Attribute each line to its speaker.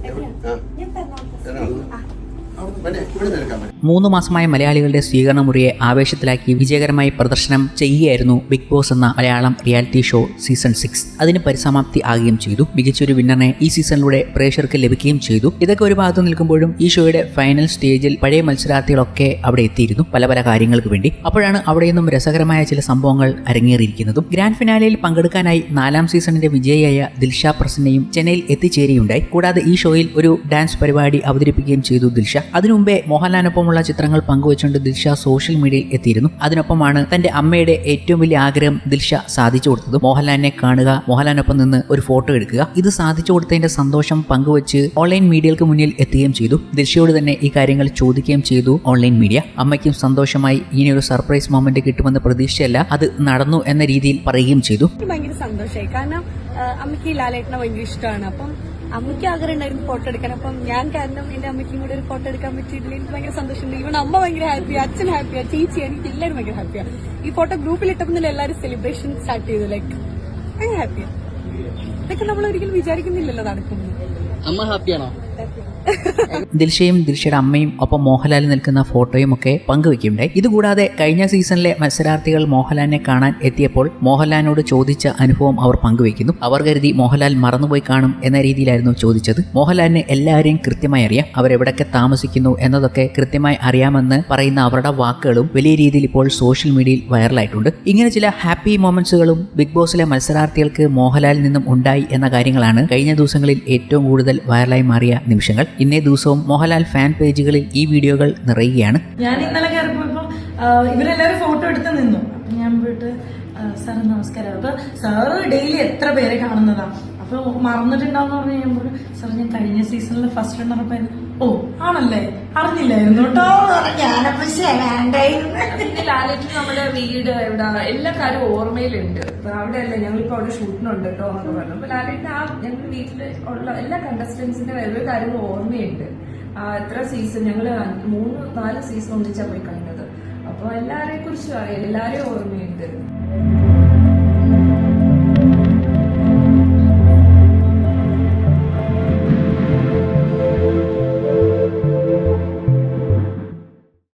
Speaker 1: ആ എറണാകുളം മറ്റേ ഇവിടെ നിന്ന് എടുക്കാൻ പറ്റും
Speaker 2: മൂന്ന് മാസമായ മലയാളികളുടെ സ്വീകരണ മുറിയെ ആവേശത്തിലാക്കി വിജയകരമായി പ്രദർശനം ചെയ്യുകയായിരുന്നു ബിഗ് ബോസ് എന്ന Malayalam reality show season six. അതിന് പരിസമാപ്തി ആകുകയും ചെയ്തു. മികച്ചൊരു വിന്നറിനെ ഈ സീസണിലൂടെ പ്രേക്ഷകർക്ക് ലഭിക്കുകയും ചെയ്തു. ഇതൊക്കെ ഒരു ഭാഗത്ത് നിൽക്കുമ്പോഴും ഈ ഷോയുടെ ഫൈനൽ സ്റ്റേജിൽ പഴയ മത്സരാർത്ഥികളൊക്കെ അവിടെ എത്തിയിരുന്നു. പല പല കാര്യങ്ങൾക്ക് വേണ്ടി. അപ്പോഴാണ് അവിടെ നിന്നും രസകരമായ ചില സംഭവങ്ങൾ അരങ്ങേറിയിരിക്കുന്നതും. ഗ്രാൻഡ് ഫിനാലയിൽ പങ്കെടുക്കാനായി നാലാം സീസണിന്റെ വിജയിയായ ദിൽഷ പ്രസന്നയും ചെന്നൈയിൽ എത്തിച്ചേരുകയുണ്ടായി. കൂടാതെ ഈ ഷോയിൽ ഒരു ഡാൻസ് പരിപാടി അവതരിപ്പിക്കുകയും ചെയ്തു ദിൽഷ. അതിനു മുമ്പേ മോഹൻലാലിനൊപ്പമുള്ള ചിത്രങ്ങൾ പങ്കുവച്ചുകൊണ്ട് ദിൽഷ സോഷ്യൽ മീഡിയയിൽ എത്തിയിരുന്നു. അതിനൊപ്പമാണ് തന്റെ അമ്മയുടെ ഏറ്റവും വലിയ ആഗ്രഹം ദിൽഷ സാധിച്ചു കൊടുത്തത്. മോഹൻലാലിനെ കാണുക മോഹൻലാലിനൊപ്പം നിന്ന് ഒരു ഫോട്ടോ എടുക്കുക. ഇത് സാധിച്ചു കൊടുത്തതിന്റെ സന്തോഷം പങ്കുവച്ച് ഓൺലൈൻ മീഡിയകൾക്ക് മുന്നിൽ എത്തുകയും ചെയ്തു. ദിൽഷയോട് തന്നെ ഈ കാര്യങ്ങൾ ചോദിക്കുകയും ചെയ്തു ഓൺലൈൻ മീഡിയ. അമ്മയ്ക്കും സന്തോഷമായി ഇനി ഒരു സർപ്രൈസ് മൊമെന്റ് കിട്ടുമെന്ന പ്രതീക്ഷയല്ല അത് നടന്നു എന്ന രീതിയിൽ പറയുകയും ചെയ്തു.
Speaker 3: ഭയങ്കര സന്തോഷമായി. കാരണം അമ്മയ്ക്ക് ലാലേട്ടനെ ഭയങ്കര ഇഷ്ടമാണ്. അപ്പം അമ്മയ്ക്ക് ആഗ്രഹം ഉണ്ടായിരുന്നു ഫോട്ടോ എടുക്കാൻ. അപ്പം ഞാൻ കാരണം എന്റെ അമ്മയ്ക്കും കൂടെ ഒരു ഫോട്ടോ എടുക്കാൻ പറ്റിയിട്ടില്ല. എനിക്ക് ഭയങ്കര സന്തോഷമുണ്ട്. ഇവിടെ അമ്മ ഭയങ്കര ഹാപ്പി അച്ഛൻ ഹാപ്പിയാ ചേച്ചി എനിക്ക് എല്ലാവരും ഭയങ്കര ഹാപ്പിയാ ഈ ഫോട്ടോ ഗ്രൂപ്പിൽ ഇട്ടപ്പോൾ എല്ലാവരും സെലിബ്രേഷൻ സ്റ്റാർട്ട് ചെയ്തു ലൈക്ക് ഭയങ്കര ഹാപ്പിയാ ഇതൊക്കെ നമ്മൾ ഒരിക്കലും വിചാരിക്കുന്നില്ലല്ലോ നടക്കുന്നു
Speaker 4: അമ്മ ഹാപ്പിയാണോ
Speaker 2: ദിൽഷയും ദിൽഷയുടെ അമ്മയും ഒപ്പം മോഹൻലാൽ നിൽക്കുന്ന ഫോട്ടോയും ഒക്കെ പങ്കുവെക്കുകയുണ്ടായി. ഇതുകൂടാതെ കഴിഞ്ഞ സീസണിലെ മത്സരാർത്ഥികൾ മോഹൻലാലിനെ കാണാൻ എത്തിയപ്പോൾ മോഹൻലാലിനോട് ചോദിച്ച അനുഭവം അവർ പങ്കുവെക്കുന്നു അവർ കരുതി മോഹൻലാൽ മറന്നുപോയി കാണും എന്ന രീതിയിലായിരുന്നു ചോദിച്ചത്. മോഹൻലാലിനെ എല്ലാവരെയും കൃത്യമായി അറിയാം. അവരെവിടൊക്കെ താമസിക്കുന്നു എന്നതൊക്കെ കൃത്യമായി അറിയാമെന്ന് പറയുന്ന അവരുടെ വാക്കുകളും വലിയ രീതിയിൽ ഇപ്പോൾ സോഷ്യൽ മീഡിയയിൽ വൈറലായിട്ടുണ്ട്. ഇങ്ങനെ ചില ഹാപ്പി മൊമെന്റ്സുകളും ബിഗ് ബോസിലെ മത്സരാർത്ഥികൾക്ക് മോഹൻലാലിൽ നിന്നും ഉണ്ടായി എന്ന കാര്യങ്ങളാണ് കഴിഞ്ഞ ദിവസങ്ങളിൽ ഏറ്റവും കൂടുതൽ വൈറലായി മാറിയ നിമിഷങ്ങൾ. ഇന്നേ ദിവസവും മോഹൻലാൽ ഫാൻ പേജുകളിൽ ഈ വീഡിയോകൾ നിറയുകയാണ്.
Speaker 5: ഞാൻ ഇന്നലെ കയറിപ്പോയപ്പോ ഇവരെല്ലാവരും ഫോട്ടോ എടുത്ത് നിന്നു. ഞാൻ പോയിട്ട് സാർ നമസ്കാരം. അപ്പൊ സാറ് ഡെയിലി എത്ര പേരെ കാണുന്നതാ? അപ്പൊ മറന്നിട്ടുണ്ടാവും പറഞ്ഞു പറഞ്ഞു സാർ ഞാൻ കഴിഞ്ഞ സീസണിൽ ഫസ്റ്റ് റണ്ണറപ്പ് ഓ ആണല്ലേ? അറിഞ്ഞില്ലായിരുന്നു കേട്ടോ. ഞാനപ്പോ "ശ്ശേ, വേണ്ടായിരുന്നു
Speaker 6: ലാലേട്ടൻ നമ്മുടെ വീട് എവിടെ എല്ലാ കാര്യവും ഓർമ്മയിലുണ്ട്. അപ്പൊ അല്ലേ ഞങ്ങളിപ്പോ അവിടെ ഷൂട്ടിനുണ്ട് കേട്ടോ എന്ന് പറഞ്ഞു. അപ്പൊ ലാലിറ്റിന്റെ ആ ഞങ്ങൾ വീട്ടിൽ ഉള്ള എല്ലാ കണ്ടസ്റ്റൻസിന്റെ ഓരോ കാര്യവും ഓർമ്മയുണ്ട്. ആ എത്ര സീസൺ ഞങ്ങൾ മൂന്ന് നാല് സീസൺ ഒന്നിച്ചാ പോയി കണ്ടത്. അപ്പൊ എല്ലാരെ കുറിച്ചും അറിയാം എല്ലാരെയും ഓർമ്മയുണ്ട്.